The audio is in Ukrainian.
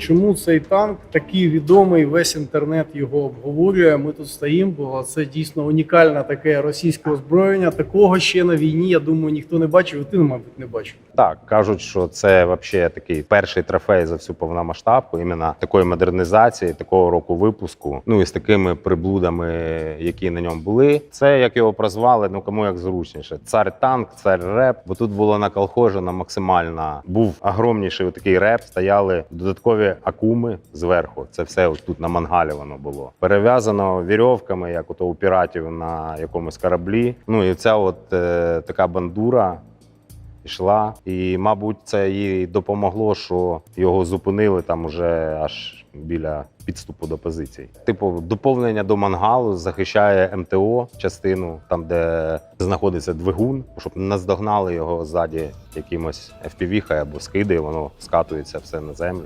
чому цей танк такий відомий, весь інтернет його обговорює. Ми тут стоїмо, бо це дійсно унікальне таке російське озброєння. Такого ще на війні, я думаю, ніхто не бачив. і Ти, мабуть, не бачив. Так, кажуть, що це вообще такий перший трофей за всю повномасштабку, іменно такої модернізації, такого року випуску. Ну і з такими приблудами, які на ньому були. Це як його прозвали, ну кому як зручніше. Цар танк, цар реп. Бо тут було наколхожено максимально. Був огромніший такий реп. Стояли додаткові акуми зверху. Це все тут на мангалі воно було. Перев'язано вірьовками, як ото у піратів на якомусь кораблі. Ну і ця от е, така бандура йшла. І, мабуть, це їй допомогло, що його зупинили там уже аж біля підступу до позицій. Типу, доповнення до мангалу захищає МТО частину, там де знаходиться двигун, щоб наздогнали його ззаді якимось FPV або скиди, воно скатується все на землю.